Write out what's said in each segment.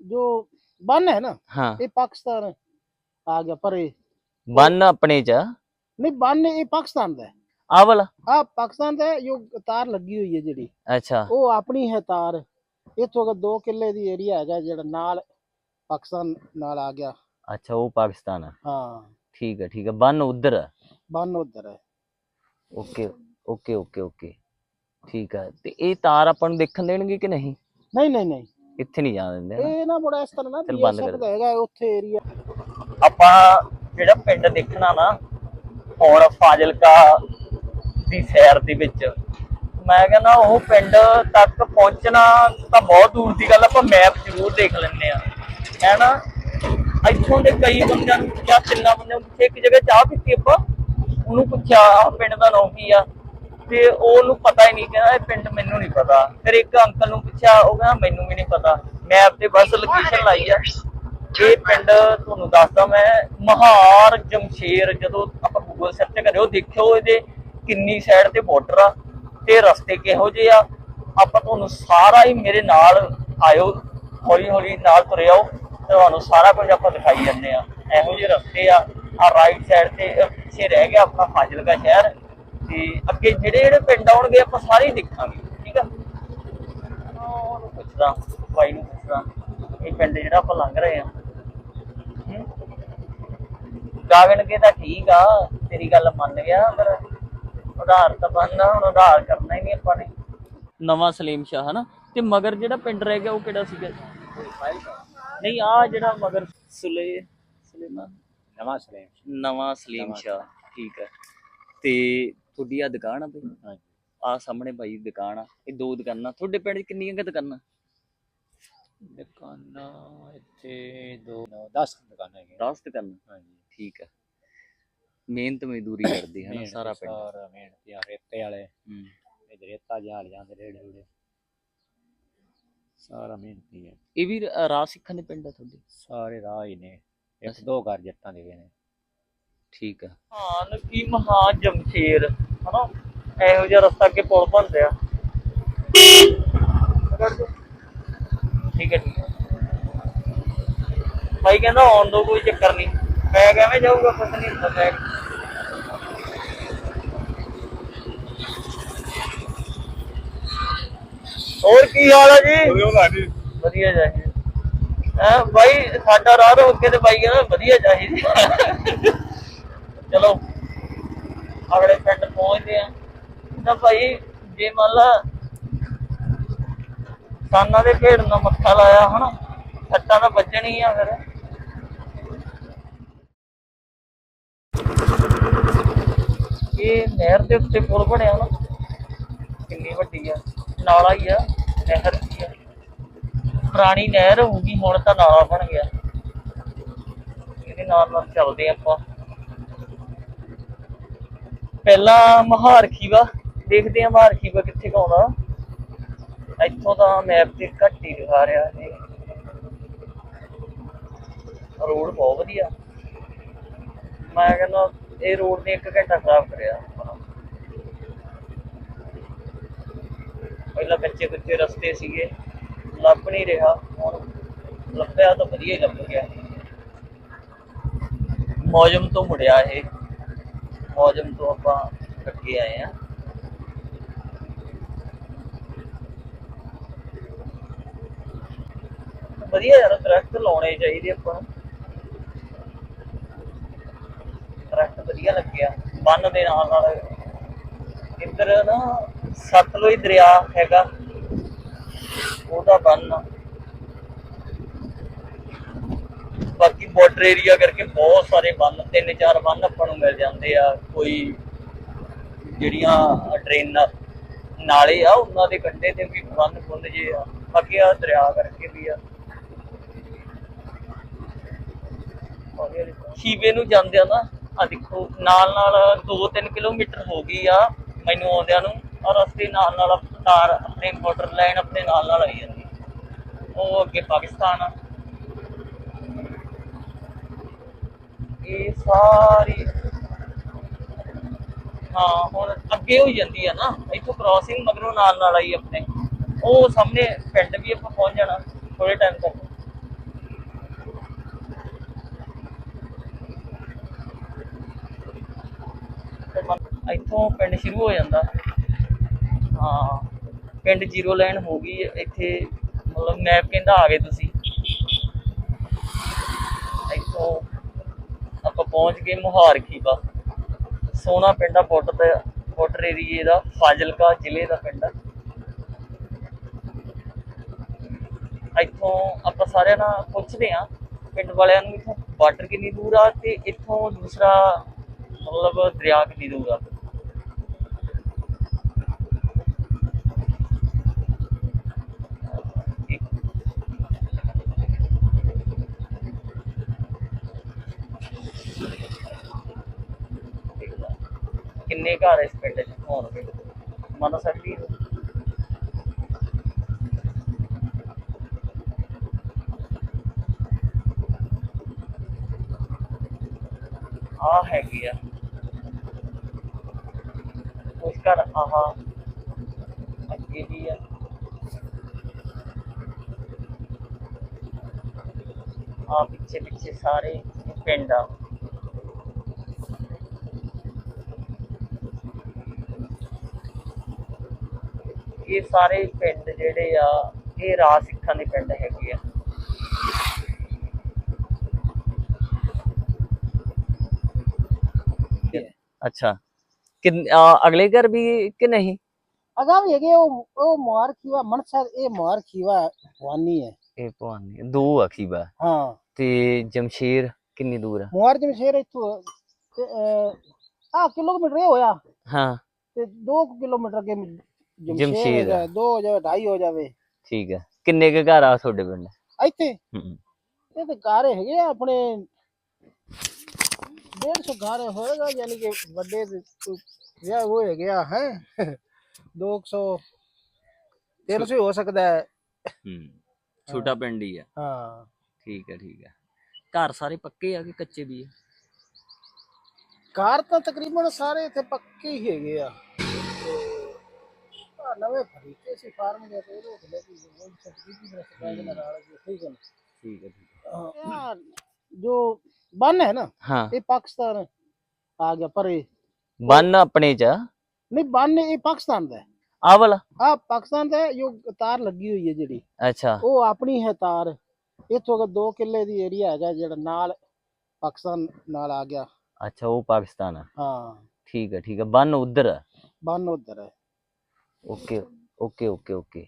जो बन है ना ਹਾਂ ये पाकिस्तान आ गया परे ਬੰਨ ਆਪਣੇ ਚ नहीं बन ये पाकिस्तान का है ਆਹ ਵਾਲਾ हाँ पाकिस्तान का है यो तार लगी हुई है जेडी ਅੱਛਾ ਉਹ ਆਪਣੀ ਹੈ ਤਾਰ ਇੱਥੋਂ ਅਗਰ 2 ਕਿੱਲੇ ਦੀ ਏਰੀਆ ਹੈਗਾ ਜਿਹੜਾ ਨਾਲ ਪਾਕਿਸਤਾਨ ਨਾਲ ਆ ਗਿਆ ਅੱਛਾ ਉਹ ਪਾਕਿਸਤਾਨ ਆ ਹਾਂ ਠੀਕ ਹੈ ਠੀਕ ਹੈ ਬੰਨ ਉਧਰ ਹੈ ਬੰਨ ਉਧਰ ਹੈ ਓਕੇ ਓਕੇ ਓਕੇ ਓਕੇ ਠੀਕ ਹੈ ਤੇ ਇਹ ਤਾਰ ਆਪਾਂ ਨੂੰ ਦੇਖਣ ਦੇਣਗੇ ਕਿ ਨਹੀਂ ਨਹੀਂ ਨਹੀਂ ਨਹੀਂ ਇੱਥੇ ਨਹੀਂ ਜਾਣ ਦਿੰਦੇ? ਇਹ ਨਾ ਬੜਾ ਇਸ ਤਰ੍ਹਾਂ ਨਾ ਚੱਲ ਬੰਦ ਕਰ ਸਭ ਦੇ। ਦਾ ਹੈਗਾ ਉੱਥੇ ਏਰੀਆ ਆਪਾਂ ਜਿਹੜਾ ਪਿੰਡ ਦੇਖਣਾ ਨਾ ਹੁਣ ਫਾਜ਼ਿਲਕਾ ਦੀ ਸੈਰ ਦੇ ਵਿੱਚ ਮੈਂ ਕਹਿੰਦਾ ਉਹ ਪਿੰਡ ਤੱਕ ਪਹੁੰਚਣਾ ਤਾਂ ਬਹੁਤ ਦੂਰ ਦੀ ਗੱਲ ਆ, ਆਪਾਂ ਮੈਪ ਜ਼ਰੂਰ ਦੇਖ ਲੈਂਦੇ ਆ ਹੈਨਾ ਇੱਥੋਂ ਦੇ ਕਈ ਬੰਦਿਆਂ ਨੂੰ ਜਾਂ ਤਿੰਨਾਂ ਬੰਦਿਆਂ ਨੂੰ ਪੁੱਛਿਆ, ਇੱਕ ਜਗ੍ਹਾ ਚਾਹ ਪੀਤੀ ਆਪਾਂ ਉਹਨੂੰ ਪੁੱਛਿਆ ਆਹ ਪਿੰਡ ਦਾ ਨਾਮ ਕੀ ਆ ਤੇ ਉਹਨੂੰ ਪਤਾ ਹੀ ਨਹੀਂ ਕਹਿੰਦਾ ਇਹ ਪਿੰਡ ਮੈਨੂੰ ਨਹੀਂ ਪਤਾ। ਫਿਰ ਇੱਕ ਅੰਕਲ ਨੂੰ ਪੁੱਛਿਆ, ਉਹ ਕਹਿੰਦਾ, ਮੈਨੂੰ ਵੀ ਨਹੀਂ ਪਤਾ। ਮੈਪ ਤੇ ਬਸ ਲੋਕੇਸ਼ਨ ਲਾਈ ਆ। ਇਹ ਪਿੰਡ ਤੁਹਾਨੂੰ ਦੱਸਦਾ ਮੈਂ, ਮਹਾਰ ਜਮਸ਼ੇਰ, ਜਦੋਂ ਆਪਾਂ ਗੂਗਲ ਸਰਚ ਕਰਿਓ, ਦੇਖਿਓ ਇਹਦੇ ਕਿੰਨੀ ਸਾਈਡ ਤੇ ਬਾਰਡਰ ਆ ਤੇ ਰਸਤੇ ਕਿਹੋ ਜਿਹੇ ਆ। ਆਪਾਂ ਤੁਹਾਨੂੰ ਸਾਰਾ ਹੀ ਮੇਰੇ ਨਾਲ ਆਇਓ ਹੌਲੀ ਹੌਲੀ ਨਾਲ ਤੁਰੇ ਆਓ, ਤੁਹਾਨੂੰ ਸਾਰਾ ਕੁਝ ਆਪਾਂ ਦਿਖਾਈ ਜਾਂਦੇ ਆ। ਇਹੋ ਜਿਹੇ ਰਸਤੇ ਆ। ਆ ਰਾਈਟ ਸਾਈਡ ਤੇ ਪਿੱਛੇ ਰਹਿ ਗਿਆ ਆਪਣਾ ਫਾਜ਼ਿਲਕਾ ਸ਼ਹਿਰ। ਤੇ ਅੱਗੇ ਜਿਹੜੇ ਜਿਹੜੇ ਪਿੰਡ ਆਉਣਗੇ ਆਪਾਂ ਸਾਰੇ ਹੀ ਦੇਖਾਂਗੇ। ਠੀਕ ਆ? ਉਹਨੂੰ ਪੁੱਛਦਾ ਨੂੰ ਪੁੱਛਦਾ ਇਹ ਪਿੰਡ ਜਿਹੜਾ ਆਪਾਂ ਲੰਘ ਰਹੇ ਆ। ਕੇ ਤਾਂ ਠੀਕ ਆ ਤੇਰੀ ਗੱਲ ਮੰਨ ਗਿਆ ਪਰ ਉਧਾਰ ਤਾਂ ਬੰਦਾ ਹੁਣ ਉਧਾਰ ਕਰਨਾ ਹੀ ਨਹੀਂ ਆਪਾਂ ਨੇ। ਨਵਾਂ ਸਲੀਮ ਸ਼ਾਹ ਹਨਾ? ਤੇ ਮਗਰ ਜਿਹੜਾ ਪਿੰਡ ਰਹਿ ਗਿਆ ਉਹ ਕਿਹੜਾ ਸੀਗਾ? ਨਹੀਂ ਆ ਜਿਹੜਾ ਮਗਰ ਸੁਲੇ ਸੁਲੇਮਾਨ? ਨਵਾਂ ਸਲੇਮ ਨਵਾਂ ਸਲੀਮ ਸ਼ਾਹ ਠੀਕ ਹੈ ਤੇ ਤੁਹਾਡੀ ਆ ਦੁਕਾਨ ਆ ਬਈ। ਹਾਂਜੀ। ਆ ਸਾਹਮਣੇ ਦੀ ਦੁਕਾਨ ਆ। ਇਹ ਦੋ ਦੁਕਾਨਾਂ। ਤੁਹਾਡੇ ਪਿੰਡ 'ਚ ਕਿੰਨੀਆਂ ਕੁ ਦੁਕਾਨਾਂ? ਦੁਕਾਨਾਂ ਇੱਥੇ ਦੋ 10 ਦੁਕਾਨਾਂ ਹੈਗੀਆਂ। 10 ਦੁਕਾਨਾਂ? ਹਾਂਜੀ। ਠੀਕ ਹੈ ਮਿਹਨਤ ਮਜ਼ਦੂਰੀ ਕਰਦੇ ਹਨਾ ਮਿਹਨਤ ਸਾਰਾ ਪਿੰਡ। ਸਾਰਾ ਮਿਹਨਤੀਆਂ ਰੇਤੇ ਵਾਲੇ। ਹੂੰ। ਇਹ ਰੇਤਾ ਜਾਲ ਜਾਂਦੇ ਰੇੜੇ ਰੂੜੇ ਸਾਰਾ ਮਿਹਨਤੀ ਹੈ ਇਹ ਵੀ ਰ- ਰਾਹ ਸਿੱਖਾਂ ਦੇ ਪਿੰਡ ਆ ਤੁਹਾਡੇ? ਸਾਰੇ ਰਾਹ ਹੀ ਨੇ। ਇੱਕ ਅੱਛਾ। ਦੋ ਘਰ ਜੱਟਾਂ ਦੇ ਵੀ ਨੇ। ਠੀਕ ਆ। ਹਾਂ ਨਕੀ ਮਹਾ ਜਮਸ਼ੇਰ ਹਨਾ? ਇਹੋ ਜਿਹਾ ਰਸਤਾ ਅੱਗੇ ਪੁਲ ਬਣਦੇ ਆ ਠੀਕ ਹੈ ਠੀਕ ਹੈ ਭਾਈ ਕਹਿੰਦਾ ਆਉਣ ਦੋ ਕੋਈ ਚੱਕਰ ਨਹੀਂ। ਮੈਂ ਕਿਵੇਂ ਜਾਊਗਾ ਪਤਾ ਨਹੀਂ ਹੁੰਦਾ ਬੈਗ। ਹੋਰ ਕੀ ਹਾਲ ਹੈ ਜੀ? ਵਧੀਆ ਚਾਹੀਦਾ। ਹਾਂ ਭਾਈ ਸਾਡਾ ਰਾਹ ਰੋਕ ਕੇ ਤੇ ਭਾਈ ਕਹਿੰਦਾ ਵਧੀਆ ਚਾਹੀਦਾ। ਚਲੋ, ਅਗਲੇ ਪਿੰਡ ਪਹੁੰਚਦੇ ਆ ਤਾਂ ਭਾਈ, ਜੇ ਮੰਨ ਲਾ ਸਾਨਾਂ ਦੇ ਭੇੜ ਨਾਲ ਮੱਥਾ ਲਾਇਆ, ਹਨਾ? ਸੱਟਾਂ ਤਾਂ ਵੱਜਣੀ ਆ ਫਿਰ। ਇਹ ਨਹਿਰ ਦੇ ਉੱਤੇ ਪੁਲ ਬਣਿਆ ਨਾ। ਕਿੰਨੀ ਵੱਡੀ ਆ। ਨਾਲਾ ਹੀ ਆ, ਨਹਿਰ ਹੀ ਆ। ਪੁਰਾਣੀ ਨਹਿਰ ਹੋਊਗੀ, ਹੁਣ ਤਾਂ ਨਾਲਾ ਬਣ ਗਿਆ। ਇਹਦੇ ਨਾਲ ਨਾਲ ਚੱਲਦੇ ਆਪਾਂ। ਪਹਿਲਾਂ ਮਹਾਰ ਖੀਵਾ, ਦੇਖਦੇ ਆ ਮਹਾਰ ਖੀਵਾ ਕਿੱਥੇ ਕੁ ਆਉਂਦਾ। ਇੱਥੋਂ ਤਾਂ ਮੈਪ ਤੇ ਘੱਟ ਹੀ ਦਿਖਾ ਰਿਹਾ ਇਹ। ਰੋਡ ਬਹੁਤ ਵਧੀਆ। ਮੈਂ ਕਹਿੰਦਾ ਇਹ ਰੋਡ ਨੇ 1 ਘੰਟਾ ਖਰਾਬ ਕਰਿਆ। ਪਹਿਲਾਂ ਕੱਚੇ ਕੁੱਚੇ ਰਸਤੇ ਸੀਗੇ, ਲੱਭ ਨਹੀਂ ਰਿਹਾ। ਹੁਣ ਲੱਭਿਆ ਤਾਂ ਵਧੀਆ ਹੀ ਲੱਭ ਗਿਆ। ਮੌਜਮ ਤੋਂ ਮੁੜਿਆ ਇਹ। ਮੌਜਮ ਤੋਂ ਆਪਾਂ ਅੱਗੇ ਆਏ ਆ ਵਧੀਆ ਯਾਰ, ਦਰਖਤ ਲਾਉਣੇ ਚਾਹੀਦੇ ਆਪਾਂ ਨੂੰ। ਦਰਖਤ ਵਧੀਆ ਲੱਗਿਆ। ਬੰਨ ਦੇ ਨਾਲ ਨਾਲ ਇੱਧਰ ਨਾ ਸਤਲੁਜ ਦਰਿਆ ਹੈਗਾ। ਉਹਦਾ ਬੰਨ ਆ। ਬਾਕੀ ਬਾਰਡਰ ਏਰੀਆ ਕਰਕੇ ਬਹੁਤ ਸਾਰੇ ਬੰਨ, ਤਿੰਨ ਚਾਰ ਬੰਨ ਆਪਾਂ ਨੂੰ ਮਿਲ ਜਾਂਦੇ ਆ, ਕੋਈ ਜਿਹੜੀਆਂ ਡਰੇਨਾਂ ਨਾਲੇ ਆ ਉਹਨਾਂ ਦੇ ਕੰਢੇ ਤੇ ਵੀ ਬੰਨ ਬੁੰਨ ਜੇ ਆ, ਬਾਕੀ ਆ ਦਰਿਆ ਕਰਕੇ ਵੀ ਆ। ਸ਼ੀਵੇ ਨੂੰ ਜਾਂਦੇ ਆ ਨਾ ਆ ਦੇਖੋ ਨਾਲ ਨਾਲ 2-3 ਕਿਲੋਮੀਟਰ ਹੋ ਗਈ ਆ, ਮੈਨੂੰ ਆਉਂਦਿਆਂ ਨੂੰ ਔਰ ਰਸਤੇ ਨਾਲ ਨਾਲ ਤਾਰ ਆਪਣੇ ਬਾਰਡਰ ਲਾਈਨ ਆਪਣੇ ਨਾਲ ਨਾਲ ਆਈ ਜਾਂਦੀ। ਉਹ ਅੱਗੇ ਪਾਕਿਸਤਾਨ ਆ। ਇਹ ਸਾਰੀ ਹਾਂ, ਹੁਣ ਅੱਗੇ ਹੋਈ ਜਾਂਦੀ ਆ ਨਾ। ਇੱਥੋਂ ਕ੍ਰਾਸਿੰਗ ਮਗਰੋਂ ਨਾਲ ਨਾਲ ਆਈ ਆਪਣੇ। ਉਹ ਸਾਹਮਣੇ ਪਿੰਡ ਵੀ ਆਪਾਂ ਪਹੁੰਚ ਜਾਣਾ ਥੋੜੇ ਟਾਈਮ ਤੱਕ। ਇੱਥੋਂ ਪਿੰਡ ਸ਼ੁਰੂ ਹੋ ਜਾਂਦਾ। ਹਾਂ, ਪਿੰਡ ਜ਼ੀਰੋ ਲਾਈਨ ਹੋ ਗਈ ਇੱਥੇ ਮਤਲਬ ਮੈਪ ਕਹਿੰਦਾ ਆ ਗਏ ਤੁਸੀਂ ਇੱਥੋਂ ਆਪਾਂ ਪਹੁੰਚ ਗਏ ਮੁਹਾਰ ਖੀਬਾ। ਸੋਨਾ ਪਿੰਡ ਆ ਬਾਰਡਰ ਦਾ ਬਾਰਡਰ ਏਰੀਏ ਦਾ, ਫਾਜ਼ਿਲਕਾ ਜ਼ਿਲ੍ਹੇ ਦਾ ਪਿੰਡ ਆ। ਇੱਥੋਂ ਆਪਾਂ ਸਾਰਿਆਂ ਨਾਲ ਪੁੱਛਦੇ ਆ ਪਿੰਡ ਵਾਲਿਆਂ ਨੂੰ ਇੱਥੋਂ ਬਾਰਡਰ ਕਿੰਨੀ ਦੂਰ ਆ ਤੇ ਇੱਥੋਂ ਦੂਸਰਾ ਮਤਲਬ ਦਰਿਆ ਕਿੰਨੀ ਦੂਰ ਆ? ਕਿੰਨੇ ਘਰ ਇਸ ਪਿੰਡ 'ਚ ਹੋਣਗੇ ਮੰਨ ਸਕਦੀ ਹੋ ਆ ਹੈਗੀ ਆ ਉਸ ਘਰ ਆਹ ਅੱਗੇ ਵੀ ਆ ਆ ਪਿੱਛੇ ਪਿੱਛੇ ਸਾਰੇ ਪਿੰਡ ਆ ਇਹ ਸਾਰੇ ਪਿੰਡ ਜਿਹੜੇ ਆ ਇਹ ਰਾਜ ਸਿੱਖਾਂ ਦੇ ਪਿੰਡ ਹੈਗੇ ਆ। ਅੱਛਾ। ਕਿ ਅਗਲੇ ਘਰ ਵੀ ਕਿ ਨਹੀਂ? ਅਗਾ ਵੀ ਹੈਗੇ ਉਹ ਉਹ ਮੁਹਾਰ ਖੀਵਾ ਮਨਸਾ ਇਹ ਮੁਹਾਰ ਖੀਵਾ ਵਾਨੀ ਹੈ। ਇਹ ਭਵਾਨੀ ਦੋ ਅਖੀਬਾ ਹਾਂ। ਤੇ ਜਮਸ਼ੇਰ ਕਿੰਨੀ ਦੂਰ ਆ? ਮੁਹਾਰ ਦੇ ਸ਼ਹਿਰ ਇੱਥੋਂ ਆ ਕਿਲੋਮੀਟਰ ਹੋਇਆ। ਹਾਂ। ਤੇ 2 ਕਿਲੋਮੀਟਰ ਅੱਗੇ ਜਮਸ਼ੇਦ ਜਮਸ਼ੇਦ ਆ। ਹੈ 2 ਹੋ ਜਾਵੇ 2.5 ਹੋ ਜਾਵੇ। ਠੀਕ ਹੈ। ਕਿੰਨੇ ਕੁ ਘਰ ਆ ਤੁਹਾਡੇ ਪਿੰਡ? ਇੱਥੇ? ਹਮ, ਇਹ ਤੇ ਘਰ ਹੈਗੇ ਆ ਆਪਣੇ 150 ਘਰ ਹੋਏਗਾ ਯਾਨੀ ਕਿ ਵੱਡੇ ਤੇ ਕੋਈ ਵਿਆਹ ਉਹ ਹੈਗੇ ਆ ਹੈ? 200 300 ਹੋ ਸਕਦਾ ਹੈ। ਹਮ, ਛੋਟਾ ਪਿੰਡ ਹੀ ਆ ਹਾਂ। ਠੀਕ ਹੈ ਠੀਕ ਹੈ। ਘਰ ਸਾਰੇ ਪੱਕੇ ਆ ਕਿ ਕੱਚੇ ਵੀ ਆ? ਘਰ ਤਾਂ ਤਕਰੀਬਨ ਸਾਰੇ ਇੱਥੇ ਪੱਕੇ ਹੀ ਹੈਗੇ ਆ। ਹੈ ਠੀਕ ਹੈ। ਹਾਂ, ਜੋ ਬੰਨ ਹੈ ਨਾ ਹਾਂ। ਇਹ ਪਾਕਿਸਤਾਨ ਆ ਗਿਆ ਪਰੇ। ਬੰਨ ਆਪਣੇ ਚ? ਨਹੀਂ ਬੰਨ ਇਹ ਪਾਕਿਸਤਾਨ ਦਾ ਹੈ। ਆ ਵਾਲਾ? ਆ ਪਾਕਿਸਤਾਨ ਦਾ ਹੈ, ਜੋ ਤਾਰ ਲੱਗੀ ਹੋਈ ਹੈ ਜਿਹੜੀ। ਅੱਛਾ। ਉਹ ਆਪਣੀ ਹੈ ਤਾਰ। ਇੱਥੋਂ ਅਗਰ 2 ਕਿੱਲੇ ਦੀ ਏਰੀਆ ਹੈਗਾ ਜਿਹੜਾ ਨਾਲ ਪਾਕਿਸਤਾਨ ਨਾਲ ਆ ਗਿਆ। ਅੱਛਾ ਉਹ ਪਾਕਿਸਤਾਨ ਆ। ਹਾਂ। ਠੀਕ ਹੈ ਠੀਕ ਹੈ। ਬੰਨ ਉਧਰ ਬੰਨ ਉਧਰ ਹੈ। Okay okay okay okay.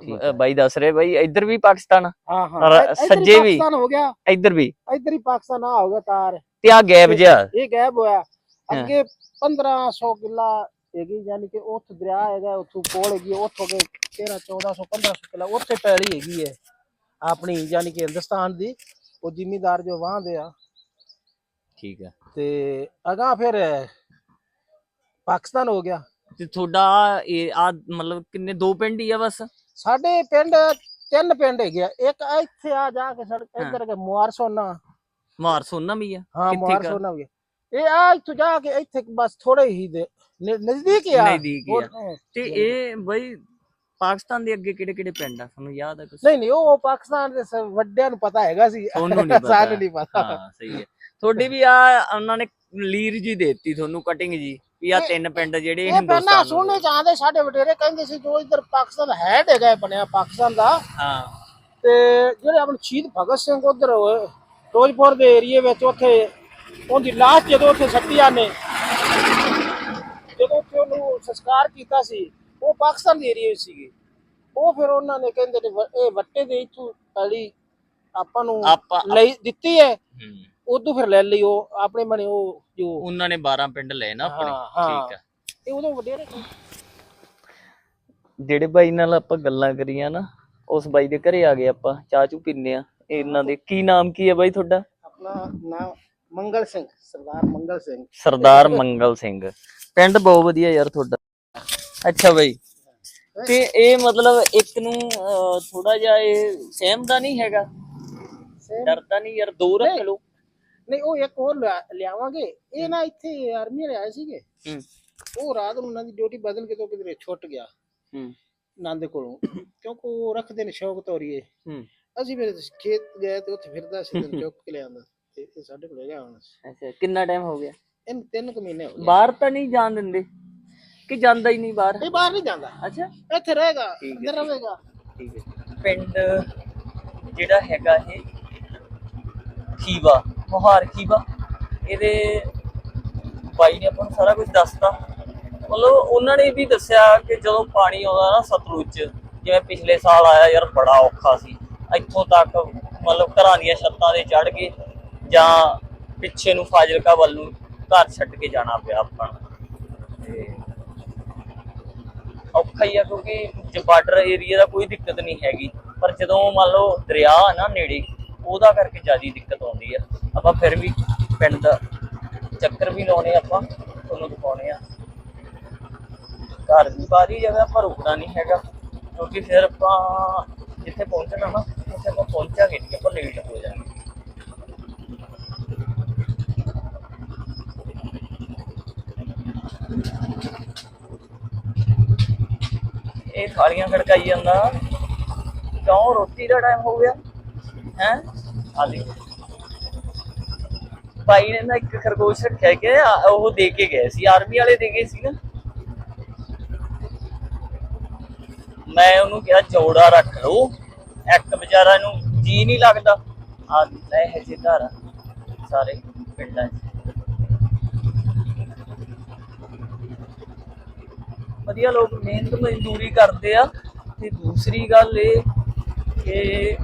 ਠੀਕ ਅ, ਬਾਈ ਦੱਸ ਰਹੇ ਬਾਈ ਇੱਧਰ ਵੀ ਪਾਕਿਸਤਾਨ? ਆ ਹਾਂ ਹਾਂ। ਔਰ ਇ- ਇੱਧਰ ਹੀ ਸੱਜੇ ਵੀ। ਪਾਕਿਸਤਾਨ ਹੋ ਗਿਆ। ਇੱਧਰ ਵੀ? ਇੱਧਰ ਹੀ ਪਾਕਿਸਤਾਨ ਆ ਹੋ ਗਿਆ ਤਾਰ। ਤੇ ਆ ਗੈਪ ਜਿਹਾ? ਇਹ ਗਾਇਬ ਹੋਇਆ। ਹਾਂ। ਅੱਗੇ 1500 ਕਿੱਲਾ ਹੈਗੀ ਯਾਨੀ ਕਿ ਉੱਥੇ ਦਰਿਆ ਹੈਗਾ ਉੱਥੋਂ ਕੋਲ ਹੈਗੀ ਉੱਥੋਂ ਕੇ 13 1400 1500 ਕਿੱਲਾ। ਉੱਥੇ ਪੈਲੀ ਹੈਗੀ ਹੈ ਆਪਣੀ ਯਾਨੀ ਕਿ ਹਿੰਦੁਸਤਾਨ ਦੀ। ਉਹ ਜ਼ਿਮੀਦਾਰ ਜੋ ਵਾਹਦੇ ਆ। ਠੀਕ ਹੈ। ਤੇ ਅਗਾ ਫਿਰ ਪਾਕਿਸਤਾਨ ਹੋ ਗਿਆ। ਤੇ ਤੁਹਾਡਾ ਇਹ ਆ ਮਤਲਬ ਕਿੰਨੇ ਦੋ ਪਿੰਡ ਹੀ ਆ ਬਸ? ਸਾਡੇ ਪਿੰਡ ਤਿੰਨ ਪਿੰਡ ਹੈਗੇ ਆ। ਇੱਕ ਇੱਥੇ ਆ ਜਾ ਕੇ ਸੜਕ। ਇੱਧਰ ਕੇ ਮੁਆਰ ਸੋਨਾ। ਮਾਰ ਸੋਨਾ ਵੀ ਆ? ਹਾਂ ਮੁਆਰ? ਸੋਨਾ ਵੀ। ਇਹ ਆ ਇੱਥੋਂ ਜਾ ਕੇ ਇੱਥੇ ਬਸ ਥੋੜੇ ਹੀ ਦੇ ਨ- ਨਜ਼ਦੀਕ ਹੀ ਆ। ਨਜ਼ਦੀਕ ਹੀ ਆ। ਹੋਰ। ਤੇ ਇਹ ਬਈ ਪਾਕਿਸਤਾਨ ਦੇ ਅੱਗੇ ਕਿਹੜੇ ਕਿਹੜੇ ਪਿੰਡ ਆ? ਤੁਹਾਨੂੰ ਯਾਦ ਆ ਕੁਝ ਨਹੀਂ ਨਹੀਂ ਉਹ ਪਾਕਿਸਤਾਨ ਦੇ ਸ- ਵੱਡਿਆਂ ਨੂੰ ਪਤਾ ਹੈਗਾ ਸੀ। ਤੁਹਾਨੂੰ ਨਹੀਂ ਪਤਾ। ਸਾਨੂੰ ਨਹੀਂ ਪਤਾ। ਹਾਂ ਸਹੀ ਹੈ। ਤੁਹਾਡੀ ਵੀ ਆ ਉਹਨਾਂ ਨੇ ਲੀਰ ਜੀ ਦੇਤੀ ਤੁਹਾਨੂੰ ਕਟਿੰਗ ਜੀ। ਵੀ ਆ ਤਿੰਨ ਪਿੰਡ ਜਿਹੜੇ ਇਹ ਪਹਿਲਾਂ ਹਿੰਦੁਸਤਾਨ ਸੁਣਨੇ ਚਾਹਦੇ ਸਾਡੇ ਵਡੇਰੇ ਕਹਿੰਦੇ ਸੀ ਜੋ ਇੱਧਰ ਪਾਕਿਸਤਾਨ ਹੈਡ ਹੈਗਾ ਬਣਿਆ ਪਾਕਿਸਤਾਨ ਦਾ। ਹਾਂ। ਤੇ ਜਿਹੜੇ ਆਪਣੇ ਸ਼ਹੀਦ ਭਗਤ ਸਿੰਘ ਉਧਰ ਫਿਰੋਜ਼ਪੁਰ ਦੇ ਏਰੀਏ ਵਿੱਚ ਉੱਥੇ ਉਹਦੀ ਲਾਸ਼ ਜਦੋਂ ਉੱਥੇ ਸੱਟੀਆਂ ਨੇ ਜਦੋਂ ਉੱਥੇ ਉਹਨੂੰ ਸੰਸਕਾਰ ਕੀਤਾ ਸੀ ਉਹ ਪਾਕਿਸਤਾਨ ਦੇ ਏਰੀਏ ਵਿੱਚ ਸੀਗੇ। ਉਹ ਫਿਰ ਉਹਨਾਂ ਨੇ ਕਹਿੰਦੇ ਨੇ ਵ- ਇਹ ਵੱਟੇ ਦੇ ਇੱਥੋਂ ਪਹਿਲੀ ਆਪਾਂ ਨੂੰ ਆਪਾਂ ਲਈ ਦਿੱਤੀ ਹੈ। ਹੂੰ। ਉਦੋਂ ਫਿਰ ਲੈ ਲਈ ਉਹ ਆਪਣੇ ਬਣੇ ਉਹ ਜੋ ਉਹਨਾਂ ਨੇ 12 ਪਿੰਡ ਲਏ ਨਾ ਆਪਣੇ। ਹਾਂ, ਹਾਂ। ਠੀਕ ਹੈ। ਇਹ ਉਦੋਂ ਵਡੇਰੇ ਜਿਹੜੇ ਬਾਈ ਨਾਲ ਆਪਾਂ ਗੱਲਾਂ ਕਰੀਆਂ ਨਾ ਉਸ ਬਾਈ ਦੇ ਘਰੇ ਆ ਗਏ ਆਪਾਂ ਚਾਹ ਚੂ ਪੀਨੇ ਆ ਇਹਨਾਂ ਦੇ। ਕੀ ਨਾਮ ਕੀ ਹੈ ਬਾਈ ਤੁਹਾਡਾ? ਆਪਣਾ ਨਾਮ ਮੰਗਲ ਸਿੰਘ ਸਰਦਾਰ ਮੰਗਲ ਸਿੰਘ। ਸਰਦਾਰ ਮੰਗਲ ਸਿੰਘ। ਪਿੰਡ ਬਹੁਤ ਵਧੀਆ ਯਾਰ ਤੁਹਾਡਾ। ਅੱਛਾ ਬਾਈ। ਤੇ ਇਹ ਮਤਲਬ ਇੱਕ ਨੂੰ ਥੋੜਾ ਜਿਹਾ ਇਹ ਸਹਿਮ ਦਾ ਨਹੀਂ ਹੈਗਾ? ਡਰਦਾ ਨਹੀਂ ਯਾਰ ਦੋ ਰੱਖ। ਲਓ। ਨਹੀਂ ਉਹ ਇੱਕ ਹੋਰ ਲਿਆ- ਲਿਆਵਾਂਗੇ। ਇਹ ਨਾ ਇੱਥੇ ਆਰਮੀ ਵਾਲੇ ਆਏ ਸੀਗੇ। ਹੂੰ। ਉਹ ਰਾਤ ਨੂੰ ਉਹਨਾਂ ਦੀ ਡਿਊਟੀ ਬਦਲ ਕੇ ਤੋਂ ਕਿਧਰੇ ਛੁੱਟ ਗਿਆ। ਹੂੰ। ਨੰਦ ਕੋਲੋਂ। ਕਿਉਂਕਿ ਉਹ ਰੱਖਦੇ ਨੇ ਸ਼ੌਕ ਤੋਰੀਏ। ਹੂੰ। ਅਸੀਂ ਫਿਰ ਖੇਤ ਗਏ ਤੇ ਉੱਥੇ ਫਿਰਦਾ ਸੀ ਤੇ ਚੁੱਕ ਕੇ ਲਿਆਂਦਾ। ਤੇ ਇਹ ਸਾਡੇ ਕੋਲ ਹੈਗਾ ਹੁਣ। ਅੱਛਾ ਕਿੰਨਾ ਟਾਈਮ ਹੋ ਗਿਆ? ਇਹਨੂੰ ਤਿੰਨ ਕੁ ਮਹੀਨੇ ਹੋ ਗਏ। ਬਾਹਰ ਤਾਂ ਨਹੀਂ ਜਾਣ ਦਿੰਦੇ? ਕਿ ਜਾਂਦਾ ਹੀ ਨਹੀਂ ਬਾਹਰ? ਇਹ ਬਾਹਰ ਨਹੀਂ ਜਾਂਦਾ। ਅੱਛਾ। ਇੱਥੇ ਰਹੇਗਾ ਅੰਦਰ ਰਹੇਗਾ ਠੀਕ ਹੈ। ਪਿੰਡ ਜਿਹੜਾ ਹੈਗਾ ਇਹ ਖੀਵਾ। ਮੁਹਾਰ ਖੀਵਾ ਇਹਦੇ ਬਾਈ ਨੇ ਆਪਾਂ ਨੂੰ ਸਾਰਾ ਕੁਝ ਦੱਸਤਾ। ਮਤਲਬ ਉਹਨਾਂ ਨੇ ਵੀ ਦੱਸਿਆ ਕਿ ਜਦੋਂ ਪਾਣੀ ਆਉਂਦਾ ਨਾ ਸਤਲੁਜ 'ਚ, ਜਿਵੇਂ ਪਿਛਲੇ ਸਾਲ ਆਇਆ ਯਾਰ ਬੜਾ ਔਖਾ ਸੀ। ਇੱਥੋਂ ਤੱਕ ਮਤਲਬ ਘਰਾਂ ਦੀਆਂ ਛੱਤਾਂ ਦੇ ਚੜ ਕੇ ਜਾਂ ਪਿੱਛੇ ਨੂੰ ਫਾਜ਼ਿਲਕਾ ਵੱਲ ਨੂੰ ਘਰ ਛੱਡ ਕੇ ਜਾਣਾ ਪਿਆ ਆਪਾਂ ਤੇ ਔਖਾ ਹੀ ਆ ਕਿਉਂਕਿ ਬਾਰਡਰ ਏਰੀਆ ਦਾ ਕੋਈ ਦਿੱਕਤ ਨਹੀਂ ਹੈਗੀ। ਪਰ ਜਦੋਂ ਮੰਨ ਲਓ ਦਰਿਆ ਆ ਨਾ ਨੇੜੇ ਉਹਦਾ ਕਰਕੇ ਜ਼ਿਆਦਾ ਦਿੱਕਤ ਆਉਂਦੀ ਆ। ਆਪਾਂ ਫਿਰ ਵੀ ਪਿੰਡ ਦਾ ਚੱਕਰ ਵੀ ਲਾਉਣੇ ਆਪਾਂ ਤੁਹਾਨੂੰ ਦਿਖਾਉਣੇ ਆ। ਘਰ ਵੀ ਬਾਹਰੀ ਜਗ੍ਹਾ ਪਰ ਰੁਕਣਾ ਨਹੀਂ ਹੈਗਾ, ਕਿਉਂਕਿ ਫਿਰ ਆਪਾਂ ਜਿੱਥੇ ਪਹੁੰਚਣਾ ਨਾ, ਉੱਥੇ ਆਪਾਂ ਪਹੁੰਚਾਂਗੇ ਨਹੀਂ, ਆਪਾਂ ਲੇਟ ਹੋ ਜਾਣਾ ਇਹ ਥਾਲੀਆਂ ਖੜਕਾਈ ਜਾਂਦਾ। ਕਿਉਂ ਰੋਟੀ ਦਾ ਟਾਈਮ ਹੋ ਗਿਆ? ਹੈ? ਆਲੀ ਭਾਈ ਨੇ ਨਾ ਇੱਕ ਖਰਗੋਸ਼ ਰੱਖਿਆ ਕਿ ਉਹ ਦੇ ਕੇ ਗਏ ਸੀ, ਆਰਮੀ ਵਾਲੇ ਦੇ ਗਏ ਸੀ ਨਾ। ਮੈਂ ਉਹਨੂੰ ਕਿਹਾ ਜੋੜਾ ਰੱਖ ਲਓ, ਇੱਕ ਵਿਚਾਰਾ ਨੂੰ ਜੀ ਨਹੀਂ ਲੱਗਦਾ। ਆ, ਲੈ ਹੈ ਜੀ ਘਰ ਸਾਰੇ ਪਿੰਡਾਂ 'ਚ। ਵਧੀਆ ਲੋਕ ਮਿਹਨਤ ਮਜ਼ਦੂਰੀ ਕਰਦੇ ਆ। ਤੇ ਦੂਸਰੀ ਗੱਲ ਇਹ ਕਿ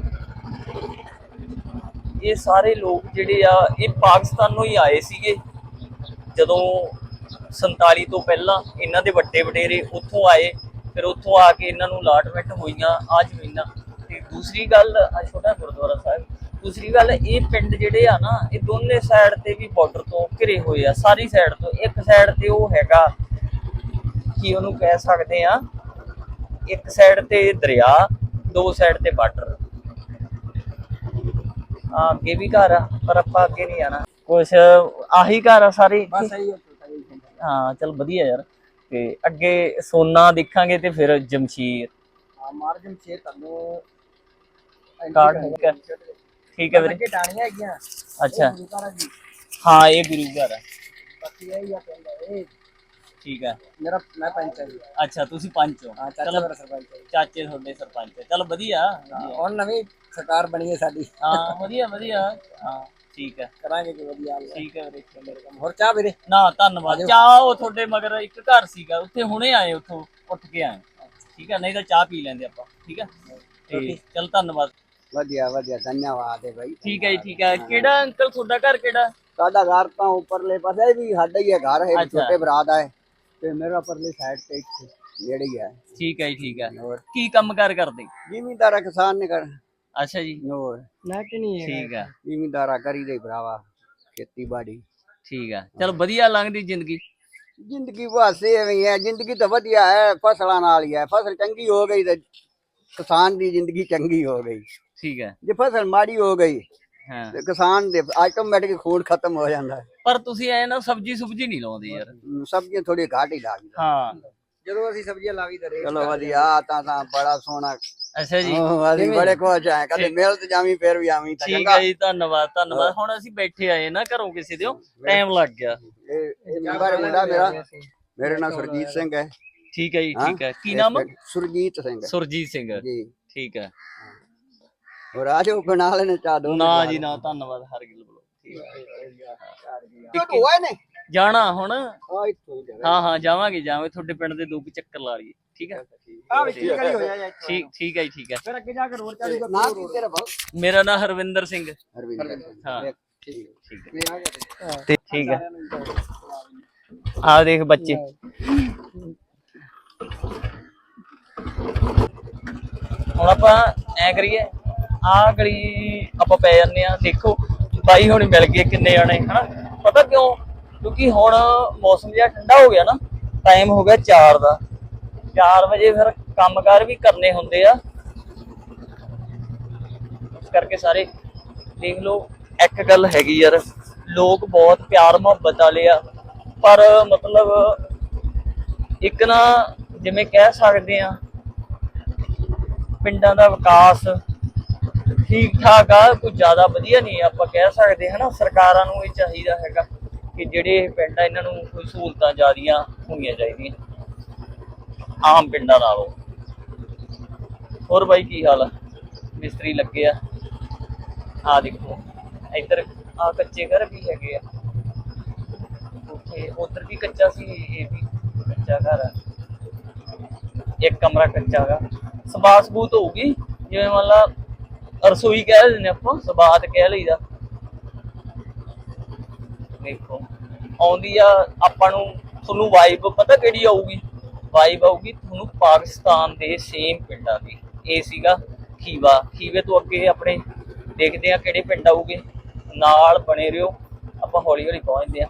ਇਹ ਸਾਰੇ ਲੋਕ ਜਿਹੜੇ ਆ, ਇਹ ਪਾਕਿਸਤਾਨ ਨੂੰ ਹੀ ਆਏ ਸੀਗੇ। ਜਦੋਂ 47 ਤੋਂ ਪਹਿਲਾਂ ਇਹਨਾਂ ਦੇ ਵੱਡੇ ਵਡੇਰੇ ਉੱਥੋਂ ਆਏ, ਫਿਰ ਉੱਥੋਂ ਆ ਕੇ ਇਹਨਾਂ ਨੂੰ ਅਲਾਟਮੈਂਟ ਹੋਈਆਂ ਆ ਜ਼ਮੀਨਾਂ। ਤੇ ਦੂਸਰੀ ਗੱਲ ਆ ਛੋਟਾ ਗੁਰਦੁਆਰਾ ਸਾਹਿਬ, ਦੂਸਰੀ ਗੱਲ ਇਹ ਪਿੰਡ ਜਿਹੜੇ ਆ ਨਾ, ਇਹ ਦੋਨੇ ਸਾਈਡ ਤੇ ਵੀ ਬਾਰਡਰ ਤੋਂ ਘਿਰੇ ਹੋਏ ਆ। ਸਾਰੀ ਸਾਈਡ ਤੋਂ, ਇੱਕ ਸਾਈਡ ਤੇ ਉਹ ਹੈਗਾ, ਕੀ ਉਹਨੂੰ ਕਹਿ ਸਕਦੇ ਆ? ਇੱਕ ਸਾਈਡ ਤੇ ਦਰਿਆ, ਦੋ ਸਾਈਡ ਤੇ ਬਾਰਡਰ। ਆ ਅੱਗੇ ਵੀ ਘਰ ਆ ਪਰ ਆਪਾਂ ਅੱਗੇ ਨਹੀਂ ਆਣਾ ਕੁਛ ਆਹੀ ਘਰ ਆ ਸਾਰੇ ਬਸ ਇਹੀ ਹਾਂ ਚਲ ਵਧੀਆ ਯਾਰ। ਤੇ ਅੱਗੇ ਸੋਨਾ ਦੇਖਾਂਗੇ ਤੇ ਫਿਰ ਜਮਸ਼ੀਰ। ਆ ਮਾਰਜਨ ਛੇ ਤੁਹਾਨੂੰ ਕਾਰਡ ਠੀਕ ਹੈ ਠੀਕ ਹੈ ਵੀਰੇ। ਅੱਗੇ ਟਾਣੀਆਂ ਹੈਗੀਆਂ। ਅੱਛਾ। ਹਾਂ ਇਹ ਗੁਰੂ ਘਰ ਹੈ ਬਾਕੀ ਇਹ ਹੀ ਆ ਪਿੰਡ ਇਹ ਠੀਕ ਹੈ ਮੇਰਾ ਮੈਂ ਪੰਚ ਹਾਂ ਜੀ ਅੱਛਾ ਤੁਸੀਂ ਪੰਚ ਹੋ। ਹਾਂ ਚਾਚਾ ਮੇਰਾ ਸਰਪੰਚ ਹੈ ਜੀ। ਚਾਚੇ ਤੁਹਾਡੇ ਸਰਪੰਚ ਚਲ ਵਧੀਆ। ਹੁਣ ਨਵੀਂ ਸਰਕਾਰ ਬਣੀ ਹੈ ਸਾਡੀ। ਹਾਂ ਵਧੀਆ ਵਧੀਆ। ਹਾਂ ਠੀਕ ਹੈ। ਕਰਾਂਗੇ ਕਿ ਵਧੀਆ ਹਾਲ। ਹੈ। ਠੀਕ ਹੈ ਵੀਰੇ ਮੇਰੇ ਕੰਮ। ਹੋਰ ਚਾਹ ਵੀਰੇ? ਨਾ ਧੰਨਵਾਦ। ਚਾਹ ਉਹ ਤੁਹਾਡੇ ਮਗਰ ਇੱਕ ਘਰ ਸੀਗਾ ਉੱਥੇ ਹੁਣੇ ਆਏ ਉੱਥੋਂ ਉੱਠ ਕੇ ਆਏ। ਠੀਕ ਹੈ ਨਹੀਂ ਤਾਂ ਚਾਹ ਪੀ ਲੈਂਦੇ ਆਪਾਂ। ਠੀਕ ਹੈ? ਤੇ ਚਲ ਧੰਨਵਾਦ। ਵਧੀਆ ਵਧੀਆ। ਧੰਨਵਾਦ ਹੈ ਭਾਈ ਠੀਕ ਹੈ ਜੀ ਠੀਕ ਹੈ। ਕਿਹੜਾ ਅੰਕਲ ਤੁਹਾਡਾ ਘਰ ਕਿਹੜਾ? ਸਾਡਾ ਘਰ ਤਾਂ ਉੱਪਰਲੇ ਪਾਸੇ ਵੀ ਸਾਡਾ ਹੀ ਹੈ ਘਰ ਹੈ ਅੱਛਾ। ਛੋਟੇ ਭਰਾ ਦਾ ਹੈ। ਤੇ ਮੇਰਾ ਪਰਲੇ ਸਾਈਡ ਤੇ ਇੱਥੇ ਨੇੜੇ ਹੀ ਹੈ ਠੀਕ ਹੈ ਜੀ ਠੀਕ ਹੈ ਹੋਰ। ਕੀ ਕੰਮ ਕਾਰ ਕਰਦੇ? ਜ਼ਿਮੀਂਦਾਰਾ ਕਿਸਾਨ ਨੇ ਕਰ। ਅੱਛਾ ਜੀ। ਹੋਰ। ਲੈਟ ਨਹੀਂ ਠੀਕ ਹੈ ਜ਼ਿਮੀਂਦਾਰਾ ਕਰੀ ਦੇ ਭਰਾਵਾ ਖੇਤੀਬਾੜੀ। ਠੀਕ ਹੈ ਚਲ ਵਧੀਆ ਲੰਘਦੀ ਜ਼ਿੰਦਗੀ। ਜ਼ਿੰਦਗੀ ਵਾਸਤੇ ਐਵੇਂ ਹੀ ਹੈ ਜ਼ਿੰਦਗੀ ਤਾਂ ਵਧੀਆ ਹੈ ਫਸਲਾਂ ਨਾਲ ਹੀ ਹੈ ਫਸਲ ਚੰਗੀ ਹੋ ਗਈ ਤਾਂ ਕਿਸਾਨ ਦੀ ਜ਼ਿੰਦਗੀ ਚੰਗੀ ਹੋ ਗਈ। ਠੀਕ ਹੈ ਜੇ ਫਸਲ ਮਾੜੀ ਹੋ ਗਈ ਹਾਂ। ਤੇ ਕਿਸਾਨ ਦੇ ਆਟੋਮੈਟਿਕ ਖੂਨ ਖਤਮ ਹੋ ਜਾਂਦਾ ਹੈ। ਪਰ ਤੁਸੀਂ ਐ ਨਾ ਸਬਜੀ ਸੁਬਜੀ ਨਹੀਂ ਲਾਉਂਦੇ ਯਾਰ। ਹਮ, ਸਬਜ਼ੀਆਂ ਥੋੜੀ ਘੱਟ ਹੀ ਲੱਗਦੀ ਹਾਂ। ਜਦੋਂ ਅਸੀਂ ਸਬਜ਼ੀਆਂ ਲਾਵੀ ਤੇ ਚਲੋ ਵਧੀਆ। ਤਾਂ ਤਾਂ ਬੜਾ ਸੋਹਣਾ। ਅੱਛਾ ਜੀ। ਅਸੀਂ ਬੜੇ ਖੁਸ਼ ਆ ਕਦੇ ਮਿਲ ਤੇ ਜਾਵੀਂ ਫੇਰ ਵੀ ਆਵੀਂ ਤਾਂ ਠੀਕ ਚੰਗਾ। ਹੈ ਜੀ ਧੰਨਵਾਦ ਧੰਨਵਾਦ। ਹੁਣ ਅਸੀਂ ਬੈਠੇ ਆਏ ਨਾ ਘਰੋਂ ਕਿਸੇ ਦੇ ਟਾਈਮ ਲੱਗ ਗਿਆ। ਇਹ ਇਹ ਮੈਂਬਰ ਮੁੰਡਾ ਮੇਰਾ। ਮੇਰੇ ਨਾਲ ਸੁਰਜੀਤ ਸਿੰਘ ਹੈ। ਠੀਕ ਹੈ ਜੀ ਠੀਕ ਹੈ। ਕੀ ਨਾਮ ਸੁਰਜੀਤ ਸਿੰਘ। ਸੁਰਜੀਤ ਸਿੰਘ। ਜੀ। ਠੀਕ ਹੈ। ਹੋਰ ਆਜੋ ਬਣਾ ਲੈਣੇ ਚਾਹ ਦੋ ਨਾ ਜੀ ਨਾ ਧੰਨਵਾਦ ਹਰ ਗੱਲ ਬੋਲੋ। ਠੀਕ ਹੈ ਹੋਏ ਨੇ ਜਾਣਾ ਹੁਣ। ਆ ਇੱਥੋਂ ਹੀ ਜਾਣਾ। ਹਾਂ ਹਾਂ ਜਾਵਾਂਗੇ ਜਾਵਾਂਗੇ। ਤੁਹਾਡੇ ਪਿੰਡ ਦੇ ਦੋ ਕੁ ਚੱਕਰ ਲਾ ਲਈਏ। ਠੀਕ ਹੈ ਆ ਵੀ ਠੀਕ ਹੀ ਹੋਇਆ ਜੀ ਠੀਕ ਠੀਕ ਹੈ ਜੀ ਠੀਕ ਹੈ ਫਿਰ ਅੱਗੇ ਜਾ ਕੇ ਰੋਡ ਚਾਲੀ ਨਾ ਕੀ ਤੇਰਾ ਬਹੁਤ ਮੇਰਾ ਨਾਮ ਹਰਵਿੰਦਰ ਸਿੰਘ। ਹਰਵਿੰਦਰ ਹਾਂ। ਠੀਕ ਠੀਕ ਹੈ। ਤੇ ਠੀਕ ਹੈ ਆ ਦੇਖ ਬੱਚੇ। ਹੁਣ ਆਪਾਂ ਐ ਕਰੀਏ ਆ ਗਲੀ ਆਪਾਂ ਪੈ ਜਾਂਦੇ ਆ ਦੇਖੋ, ਬਾਈ ਹੁਣੀ ਮਿਲ ਗਏ ਕਿੰਨੇ ਜਾਣੇ, ਹਨਾ? ਪਤਾ ਕਿਉਂ? ਕਿਉਂਕਿ ਹੁਣ ਮੌਸਮ ਜਿਹਾ ਠੰਡਾ ਹੋ ਗਿਆ ਨਾ ਟਾਈਮ ਹੋ ਗਿਆ 4 ਦਾ। 4 ਵਜੇ ਫਿਰ ਕੰਮਕਾਰ ਵੀ ਕਰਨੇ ਹੁੰਦੇ ਆ। ਇਸ ਕਰਕੇ ਸਾਰੇ ਦੇਖ ਲਓ, ਇੱਕ ਗੱਲ ਹੈਗੀ ਯਾਰ, ਲੋਕ ਬਹੁਤ ਪਿਆਰ ਮੁਹੱਬਤ ਵਾਲੇ ਆ। ਪਰ ਮਤਲਬ ਇੱਕ ਨਾ ਜਿਵੇਂ ਕਹਿ ਸਕਦੇ ਆ ਪਿੰਡਾਂ ਦਾ ਵਿਕਾਸ ਠੀਕ ਠਾਕ ਆ, ਕੋਈ ਜ਼ਿਆਦਾ ਵਧੀਆ ਨਹੀਂ ਆਪਾਂ ਕਹਿ ਸਕਦੇ, ਹਨਾ? ਸਰਕਾਰਾਂ ਨੂੰ ਇਹ ਚਾਹੀਦਾ ਹੈਗਾ ਕਿ ਜਿਹੜੇ ਪਿੰਡ ਆ ਇਹਨਾਂ ਨੂੰ ਕੋਈ ਸਹੂਲਤਾਂ ਜ਼ਿਆਦੀਆਂ ਹੋਣੀਆਂ ਚਾਹੀਦੀਆਂ। ਆਮ ਪਿੰਡਾਂ ਨਾਲੋਂ। ਹੋਰ ਬਾਈ, ਕੀ ਹਾਲ ਆ? ਮਿਸਤਰੀ ਲੱਗੇ ਆ। ਆ ਦੇਖੋ, ਇੱਧਰ ਆ ਕੱਚੇ ਘਰ ਵੀ ਹੈਗੇ ਆ। ਉੱਥੇ ਉਧਰ ਵੀ ਕੱਚਾ ਸੀ, ਇਹ ਵੀ ਕੱਚਾ ਘਰ ਆ। ਇੱਕ ਕਮਰਾ ਕੱਚਾ ਹੈਗਾ। ਸਬਾਤ ਸਬੂਤ ਹੋਊਗੀ, ਜਿਵੇਂ ਮੰਨ ਲਾ ਰਸੋਈ ਕਹਿ ਦਿੰਦੇ ਆਪਾਂ, ਸਬਾਤ ਕਹਿ ਲਈਦਾ। ਦੇਖੋ, ਆਉਂਦੀ ਆ, ਆਪਾਂ ਨੂੰ ਤੁਹਾਨੂੰ ਵਾਈਬ ਪਤਾ ਕਿਹੜੀ ਆਊਗੀ? ਵਾਈਬ ਆਊਗੀ ਤੁਹਾਨੂੰ ਪਾਕਿਸਤਾਨ ਦੇ ਸੇਮ ਪਿੰਡਾਂ ਦੀ ਇਹ ਸੀਗਾ ਖੀਵਾ। ਖੀਵੇ ਤੋਂ ਅੱਗੇ ਆਪਣੇ ਦੇਖਦੇ ਆ ਕਿਹੜੇ ਪਿੰਡ ਆਊਗੇ। ਨਾਲ ਬਣੇ ਰਿਓ ਆਪਾਂ ਹੌਲੀ ਹੌਲੀ ਪਹੁੰਚਦੇ ਆ।